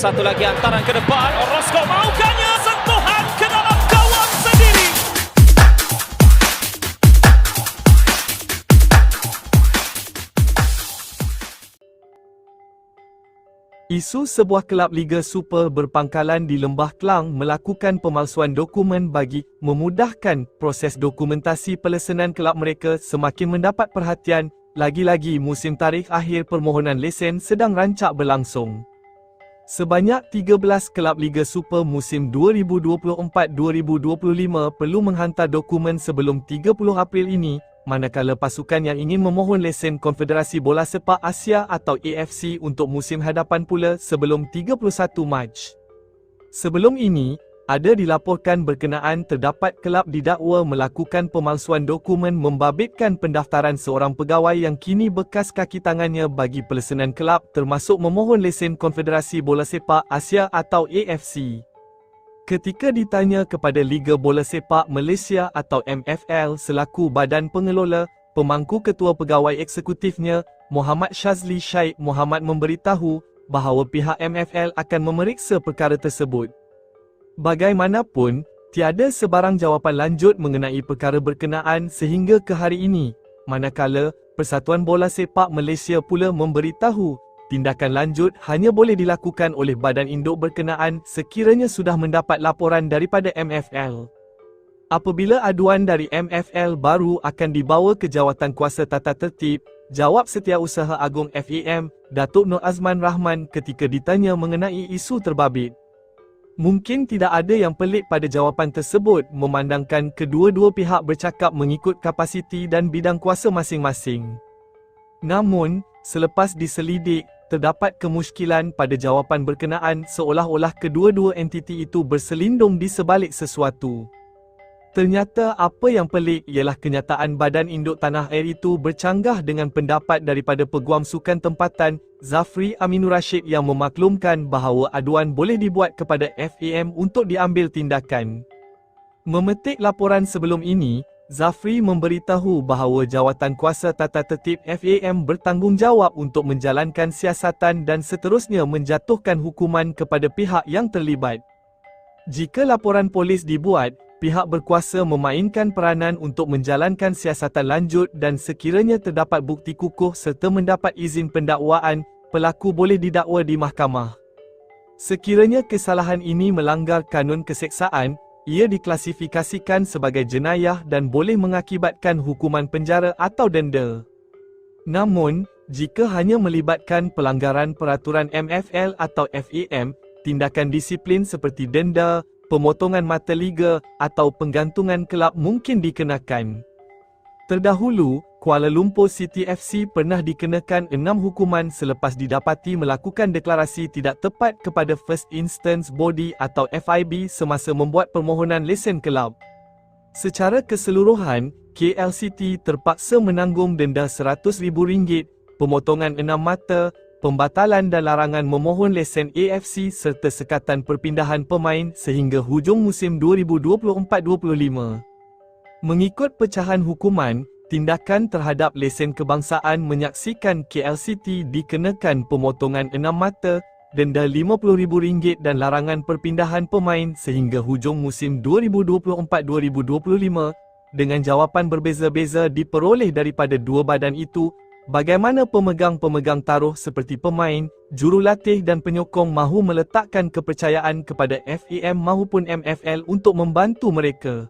Satu lagi hantaran ke depan. Orozco maukahnya sentuhan ke dalam gawang sendiri. Isu sebuah kelab Liga Super berpangkalan di Lembah Kelang melakukan pemalsuan dokumen bagi memudahkan proses dokumentasi pelesenan kelab mereka semakin mendapat perhatian, lagi-lagi musim tarikh akhir permohonan lesen sedang rancak berlangsung. Sebanyak 13 kelab Liga Super musim 2024-2025 perlu menghantar dokumen sebelum 30 April ini, manakala pasukan yang ingin memohon lesen Konfederasi Bola Sepak Asia atau AFC untuk musim hadapan pula sebelum 31 Mac. Sebelum ini, ada dilaporkan berkenaan terdapat kelab didakwa melakukan pemalsuan dokumen membabitkan pendaftaran seorang pegawai yang kini bekas kaki tangannya bagi pelesenan kelab termasuk memohon lesen Konfederasi Bola Sepak Asia atau AFC. Ketika ditanya kepada Liga Bola Sepak Malaysia atau MFL selaku badan pengelola, pemangku ketua pegawai eksekutifnya, Muhammad Shazli Syed Muhammad memberitahu bahawa pihak MFL akan memeriksa perkara tersebut. Bagaimanapun, tiada sebarang jawapan lanjut mengenai perkara berkenaan sehingga ke hari ini, manakala Persatuan Bola Sepak Malaysia pula memberitahu tindakan lanjut hanya boleh dilakukan oleh badan induk berkenaan sekiranya sudah mendapat laporan daripada MFL. Apabila aduan dari MFL baru akan dibawa ke Jawatan Kuasa Tata Tertib, Jawab Setiausaha Agung FEM, Datuk Nur Azman Rahman ketika ditanya mengenai isu terbabit. Mungkin tidak ada yang pelik pada jawapan tersebut memandangkan kedua-dua pihak bercakap mengikut kapasiti dan bidang kuasa masing-masing. Namun, selepas diselidik, terdapat kemusykilan pada jawapan berkenaan seolah-olah kedua-dua entiti itu berselindung di sebalik sesuatu. Ternyata apa yang pelik ialah kenyataan Badan Induk Tanah Air itu bercanggah dengan pendapat daripada Peguam Sukan Tempatan, Zafri Aminur Rashid yang memaklumkan bahawa aduan boleh dibuat kepada FAM untuk diambil tindakan. Memetik laporan sebelum ini, Zafri memberitahu bahawa Jawatan Kuasa Tata Tertib FAM bertanggungjawab untuk menjalankan siasatan dan seterusnya menjatuhkan hukuman kepada pihak yang terlibat. Jika laporan polis dibuat, pihak berkuasa memainkan peranan untuk menjalankan siasatan lanjut dan sekiranya terdapat bukti kukuh serta mendapat izin pendakwaan, pelaku boleh didakwa di mahkamah. Sekiranya kesalahan ini melanggar kanun keseksaan, ia diklasifikasikan sebagai jenayah dan boleh mengakibatkan hukuman penjara atau denda. Namun, jika hanya melibatkan pelanggaran peraturan MFL atau FEM, tindakan disiplin seperti denda, pemotongan mata liga atau penggantungan kelab mungkin dikenakan. Terdahulu, Kuala Lumpur City FC pernah dikenakan enam hukuman selepas didapati melakukan deklarasi tidak tepat kepada First Instance Body atau FIB semasa membuat permohonan lesen kelab. Secara keseluruhan, KLCT terpaksa menanggung denda RM100,000, pemotongan enam mata, pembatalan dan larangan memohon lesen AFC serta sekatan perpindahan pemain sehingga hujung musim 2024-25. Mengikut pecahan hukuman, tindakan terhadap lesen kebangsaan menyaksikan KLCT dikenakan pemotongan enam mata, denda RM50,000 dan larangan perpindahan pemain sehingga hujung musim 2024-2025 dengan jawapan berbeza-beza diperoleh daripada dua badan itu Bagaimana pemegang-pemegang taruh seperti pemain, jurulatih dan penyokong mahu meletakkan kepercayaan kepada FAM maupun MFL untuk membantu mereka?